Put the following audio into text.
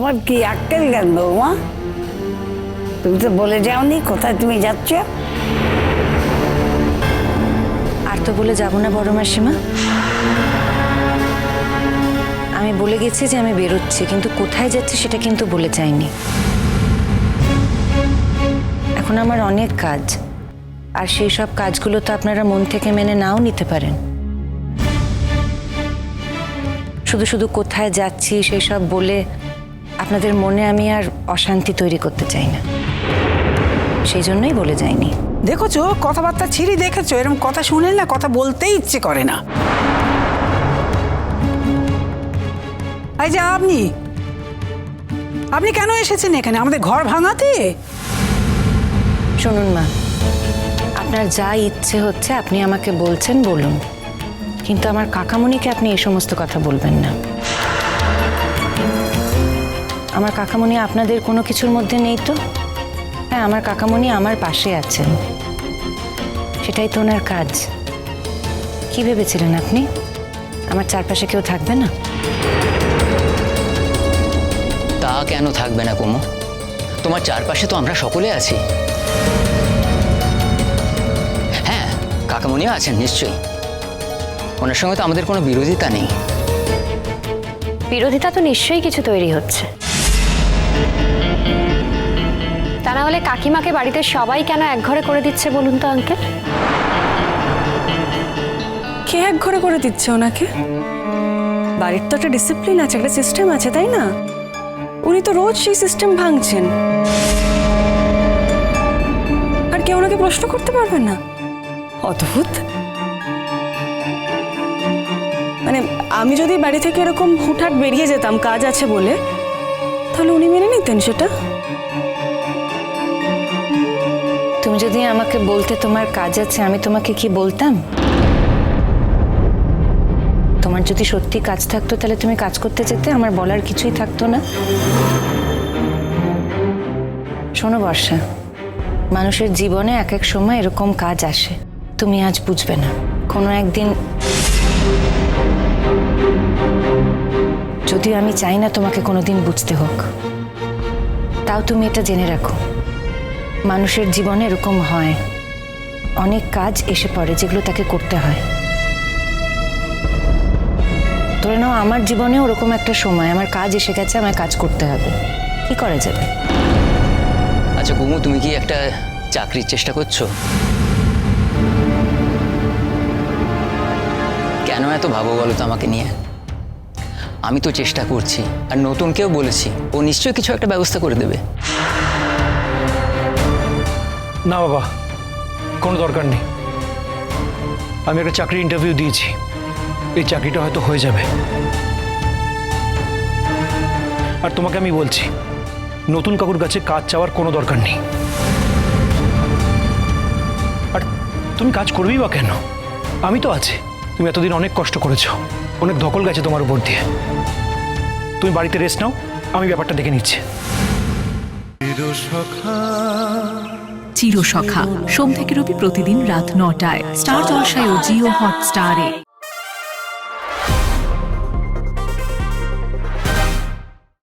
তোমার কি আক্কেল জ্ঞান বৌমা? তুমি তো বলে যাওনি, কোথায় তুমি যাচ্ছ? আর তো বলে যাব না বড় মাসিমা। আমি বলে গেছি যে আমি বেরোচ্ছি, কিন্তু কোথায় যাচ্ছি সেটা কিন্তু বলে যাইনি। এখন আমার অনেক কাজ, আর সেই সব কাজগুলো তো আপনারা মন থেকে মেনে নাও নিতে পারেন। শুধু শুধু কোথায় যাচ্ছি, সেই সব বলে আপনাদের মনে আমি আর অশান্তি তৈরি করতে চাই না। সেই জন্যই বলে যাইনি। দেখেছ? কথাবার্তা ছিঁড়ি দেখেছ? এরকম কথা শুনে না কথা বলতেই ইচ্ছে করে না। এই যে আপনি। আপনি কেন এসেছেন এখানে? আমাদের ঘর ভাঙাতে? শুনুন মা আপনার যা ইচ্ছে হচ্ছে আপনি আমাকে বলছেন বলুন। কিন্তু আমার কাকামণিকে আপনি এই সমস্ত কথা বলবেন না। আমার কাকামণি আপনাদের কোনো কিছুর মধ্যে নেই তো? হ্যাঁ আমার কাকামণি আমার পাশে আছেন। সেটাই তো ওনার কাজ। কি ভেবেছিলেন আপনি? আমার চারপাশে কেউ থাকবে না? তা কেন থাকবে না কুমু? তোমার চারপাশে তো আমরা সকলে আছি। হ্যাঁ কাকামণিও আছেন নিশ্চয়ই। ওনার সঙ্গে তো আমাদের কোনো বিরোধিতা নেই। বিরোধিতা তো নিশ্চয়ই কিছু তৈরি হচ্ছে। তা না হলে কাকিমাকে বাড়িতে সবাই কেন এক ঘরে করে দিচ্ছে বলুন তো, আঙ্কেল? কে এক ঘরে করে দিচ্ছে ওনাকে? বাড়ির তো একটা ডিসিপ্লিন আছে, একটা সিস্টেম আছে, তাই না? উনি তো রোজ সেই সিস্টেম ভাঙছেন। আর কেউ ওনাকে প্রশ্ন করতে পারবেন না। অদ্ভুত। মানে আমি যদি বাড়ি থেকে এরকম হুটহাট বেরিয়ে যেতাম, কাজ আছে বলে তাহলে উনি মেনে নিতেন সেটা? তুমি যদি আমাকে বলতে তোমার কাজ আছে, আমি তোমাকে কি বলতাম? তোমার যদি সত্যি কাজ থাকতো, তাহলে তুমি কাজ করতে যেতে, আমার বলার কিছুই থাকতো না। শোনো বর্ষা, মানুষের জীবনে এক এক সময় এরকম কাজ আসে। তুমি আজ বুঝবে না। কোনো একদিন যদিও আমি চাই না তোমাকে কোনোদিন বুঝতে হোক। তাও তুমি এটা জেনে রাখো। মানুষের জীবনে এরকম হয়। অনেক কাজ এসে পড়ে যেগুলো তাকে করতে হয়। ধরে নাও আমার জীবনে ওরকম একটা সময়, আমার কাজ এসে গেছে আমার কাজ করতে হবে। কি করা যাবে? আচ্ছা কুমু, তুমি কি একটা চাকরির চেষ্টা করছ? কেন এত ভাবো বলো তো আমাকে নিয়ে? আমি তো চেষ্টা করছি, আর নতুন কেউ বলেছি, ও নিশ্চয়ই কিছু একটা ব্যবস্থা করে দেবে। না বাবা, কোনো দরকার নেই। আমি একটা চাকরির ইন্টারভিউ দিয়েছি, এই চাকরিটা হয়তো হয়ে যাবে। আর তোমাকে আমি বলছি, নতুন কাকুর কাছে কাজ চাওয়ার কোনো দরকার নেই। আর তুমি কাজ করবেই বা কেন? আমি তো আছি। তুমি এতদিন অনেক কষ্ট করেছ। অনেক ধকল গেছে তোমার উপর দিয়ে। তুমি বাড়িতে রেস্ট নাও আমি ব্যাপারটা দেখে নিচ্ছি। চিরসখা। সোম থেকে রবি প্রতিদিন রাত নটায়। স্টার জলসায় ও জিও হটস্টারে।